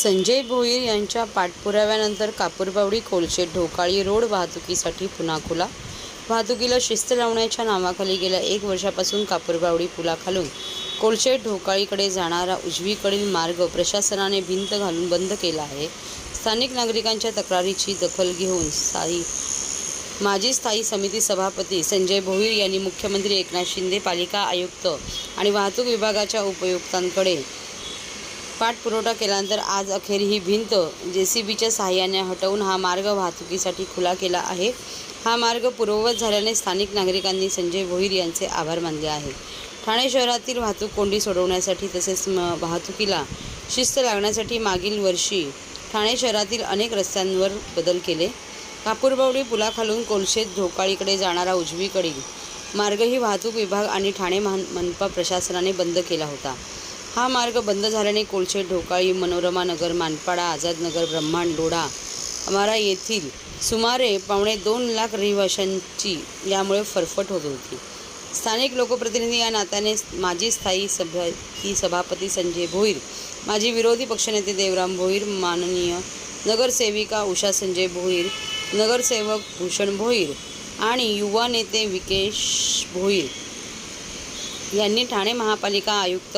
संजय भोईर यांच्या पाठपुराव्यानंतर कापूरबावडी खोलशेत ढोकाळी रोड वाहतुकीसाठी पुन्हा खुला वाहतुकीला शिस्त लावण्याच्या नावाखाली गेल्या एक वर्षापासून कापूरबावडी पुलाखालून कोलशेत ढोकाळीकडे जाणारा उजवीकडील मार्ग प्रशासनाने भिंत घालून बंद केला आहे. स्थानिक नागरिकांच्या तक्रारीची दखल घेऊन स्थायी माजी स्थायी समिती सभापती संजय भोईर यांनी मुख्यमंत्री एकनाथ शिंदे पालिका आयुक्त आणि वाहतूक विभागाच्या उपयुक्तांकडे पाठपुरवठा केल्यानंतर आज अखेर ही भिंत जे सी बीच्या सहाय्याने हटवून हा मार्ग वाहतुकीसाठी खुला केला आहे. हा मार्ग पूर्ववत झाल्याने स्थानिक नागरिकांनी संजय भोईर यांचे आभार मानले आहे. ठाणे शहरातील वाहतूक कोंडी सोडवण्यासाठी तसेच म- वाहतुकीला शिस्त लागण्यासाठी मागील वर्षी ठाणे शहरातील अनेक रस्त्यांवर बदल केले. कापूरबावडी पुलाखालून कोलशेत ढोकाळीकडे जाणारा उजवीकडील मार्गही वाहतूक विभाग आणि ठाणे महान मनपा प्रशासनाने बंद केला होता. हा मार्ग बंद झाल्याने कोलशेत ढोकाळी मनोरमा नगर मानपाडा आझादनगर ब्रह्मांड लोढा अमारा येथील सुमारे पावणे दोन लाख रहिवाशांची यामुळे फरफट होत होती. स्थानिक लोकप्रतिनिधी या नात्याने माजी स्थायी सभा ही सभापती संजय भोईर माजी विरोधी पक्षनेते देवराम भोईर माननीय नगरसेविका उषा संजय भोईर नगरसेवक भूषण भोईर आणि युवा नेते विकेश भोईर यांनी ठाणे महापालिका आयुक्त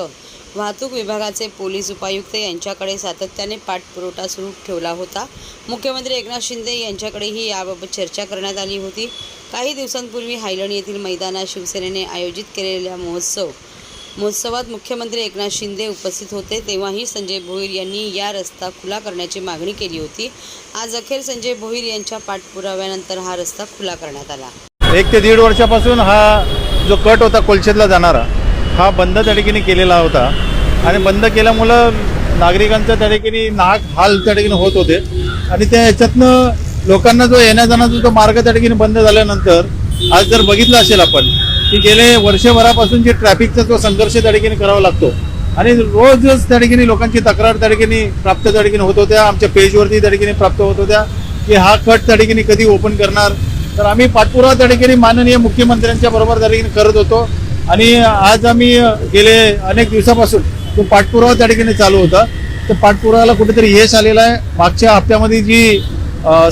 वाहतूक विभागाचे पोलीस उपायुक्त यांच्याकडे सातत्याने पाठपुरवठा सुरू ठेवला होता. मुख्यमंत्री एकनाथ शिंदे यांच्याकडेही याबाबत चर्चा करण्यात आली होती. काही दिवसांपूर्वी हायलंड येथील मैदानात शिवसेनेने आयोजित केलेल्या महोत्सव महोत्सवात मुख्यमंत्री एकनाथ शिंदे उपस्थित होते. तेव्हाही संजय भोईर यांनी या रस्ता खुला करण्याची मागणी केली होती. आज अखेर संजय भोईर यांच्या पाठपुराव्यानंतर हा रस्ता खुला करण्यात आला. एक ते दीड वर्षापासून हा जो कट होता कोलशेतला जाणारा हा बंद त्या ठिकाणी केलेला होता आणि बंद केल्यामुळं नागरिकांच्या त्या ठिकाणी नाक हाल त्या ठिकाणी होत होते आणि त्या ह्याच्यातनं लोकांना जो येण्या जाण्याचा जो मार्ग त्या ठिकाणी बंद झाल्यानंतर आज जर बघितलं असेल आपण की गेले वर्षभरापासून जे ट्रॅफिकचा जो संघर्ष त्या ठिकाणी करावा लागतो आणि रोजच त्या ठिकाणी लोकांची तक्रार त्या ठिकाणी प्राप्त त्या ठिकाणी होत होत्या आमच्या पेजवरती त्या ठिकाणी प्राप्त होत होत्या की हा कट त्या ठिकाणी कधी ओपन करणार तर आम्ही पाठपुरावा त्या ठिकाणी माननीय मुख्यमंत्र्यांच्या बरोबर त्या ठिकाणी करत होतो आणि आज आम्ही गेले अनेक दिवसापासून. तो पाठपुरावा त्या ठिकाणी चालू होता. तर पाठपुराव्याला कुठेतरी यश आलेलं आहे. मागच्या हप्त्यामध्ये जी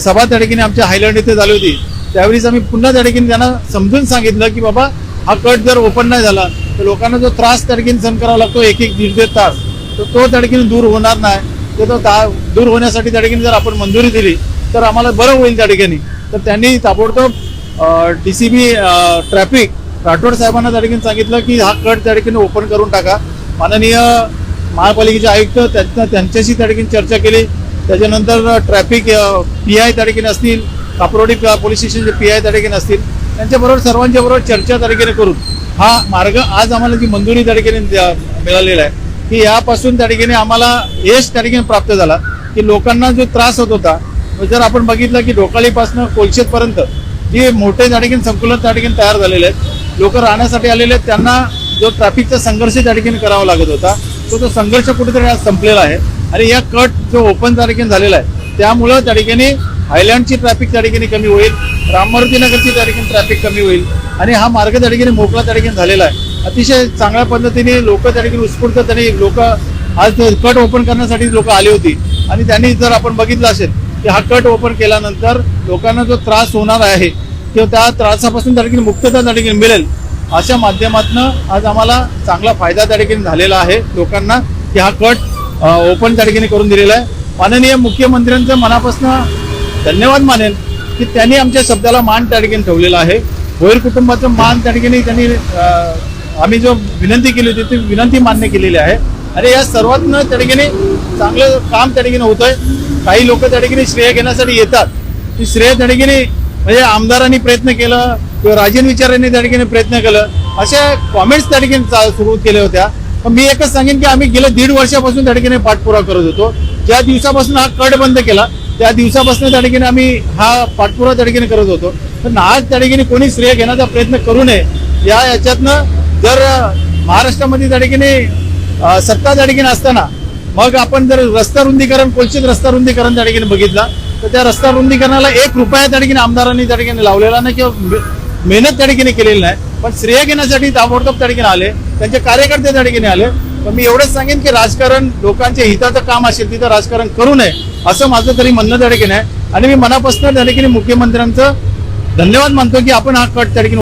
सभा त्या ठिकाणी आमच्या हायलँड इथे झाली होती. त्यावेळीच आम्ही पुन्हा त्या ठिकाणी त्यांना समजून सांगितलं की बाबा हा कट जर ओपन नाही झाला तर लोकांना जो त्रास त्या ठिकाणी सहन करावा लागतो एक एक दीड दीड तास तर तो त्या ठिकाणी दूर होणार नाही. तर तो ता- दूर होण्यासाठी त्या ठिकाणी जर आपण मंजुरी दिली तर आम्हाला बरं होईल त्या ठिकाणी. तर त्यांनी ताबडतोब D C B traffic Rathod साहेबांना त्या ठिकाणी सांगितलं की हा कट त्या ठिकाणी ओपन करून टाका माननीय महापालिकेचे आयुक्त त्यांना त्यांच्याशी त्या ठिकाणी चर्चा केली त्याच्यानंतर ट्रॅफिक पी आय त्या ठिकाणी असतील कापरोडी पोलीस स्टेशनचे पी आय त्या ठिकाणी असतील त्यांच्याबरोबर सर्वांच्या बरोबर चर्चा त्या ठिकाणी करून हा मार्ग आज आम्हाला जी मंजुरी त्या ठिकाणी मिळालेला आहे की यापासून त्या ठिकाणी आम्हाला यश त्या ठिकाणी प्राप्त झाला की लोकांना जो त्रास होत होता जर आपण बघितलं की ढोकाळीपासून कोलशेतपर्यंत जे मोठे त्या ठिकाणी संकुलन त्या ठिकाणी तयार झालेले आहेत लोक राहण्यासाठी आलेले आहेत. त्यांना जो ट्रॅफिकचा संघर्ष त्या ठिकाणी करावा लागत होता तो तो संघर्ष कुठेतरी आज संपलेला आहे. आणि या कट जो ओपन त्या ठिकाणी झालेला आहे त्यामुळं त्या ठिकाणी हायलँडची ट्रॅफिक त्या ठिकाणी कमी होईल राममूर्ती नगरची त्या ठिकाणी ट्रॅफिक कमी होईल. आणि हा मार्ग त्या ठिकाणी मोकळा त्या ठिकाणी झालेला आहे. अतिशय चांगल्या पद्धतीने लोक त्या ठिकाणी उत्स्फूर्त त्यांनी लोक आज कट ओपन करण्यासाठी लोक आली होती. आणि त्यांनी जर आपण बघितलं असेल की हा कट ओपन केल्यानंतर लोकांना जो त्रास होणार आहे किंवा त्या त्रासापासून त्या ठिकाणी मुक्तता त्या ठिकाणी मिळेल अशा माध्यमातून आज आम्हाला चांगला फायदा त्या ठिकाणी झालेला आहे लोकांना की हा कट ओपन त्या ठिकाणी करून दिलेला आहे माननीय मुख्यमंत्र्यांचं मनापासून धन्यवाद मानेन की त्यांनी आमच्या शब्दाला मान त्या ठिकाणी ठेवलेला आहे भोईर कुटुंबाचं मान त्या ठिकाणी त्यांनी आम्ही जो विनंती केली होती ती विनंती मान्य केलेली आहे आणि या सर्वातनं त्या ठिकाणी चांगलं काम त्या ठिकाणी होतंय काही लोक त्या ठिकाणी श्रेय घेण्यासाठी येतात ती श्रेय त्या ठिकाणी म्हणजे आमदारांनी प्रयत्न केलं किंवा राजन विचारांनी त्या ठिकाणी प्रयत्न केलं. अशा कॉमेंट्स त्या ठिकाणी सुरू केल्या होत्या. पण मी एकच सांगेन की आम्ही गेल्या दीड वर्षापासून त्या ठिकाणी पाठपुरावा करत होतो. ज्या दिवसापासून हा कट बंद केला त्या दिवसापासून त्या ठिकाणी आम्ही हा पाठपुरावा त्या ठिकाणी करत होतो. पण आज त्या ठिकाणी कोणी श्रेय घेण्याचा प्रयत्न करू नये या याच्यातनं जर महाराष्ट्रामध्ये त्या ठिकाणी सत्ता त्या ठिकाणी असताना मग आपण जर रस्ता रुंदीकरण कोलचित रस्ता रुंदीकरण त्या ठिकाणी बघितला तर त्या रस्ता रुंदीकरणाला एक रुपया त्या ठिकाणी आमदारांनी त्या ठिकाणी लावलेला नाही किंवा मेहनत त्या ठिकाणी केलेली नाही. पण श्रेय घेण्यासाठी ताबडतोब त्या ठिकाणी आले. त्यांचे कार्यकर्ते त्या ठिकाणी आले. पण मी एवढंच सांगेन की राजकारण लोकांच्या हिताचं काम असेल तिथं राजकारण करू नये असं माझं तरी म्हणणं त्या ठिकाणी आहे. आणि मी मनापासून त्या ठिकाणी मुख्यमंत्र्यांचं धन्यवाद मानतो की आपण हा कट त्या ठिकाणी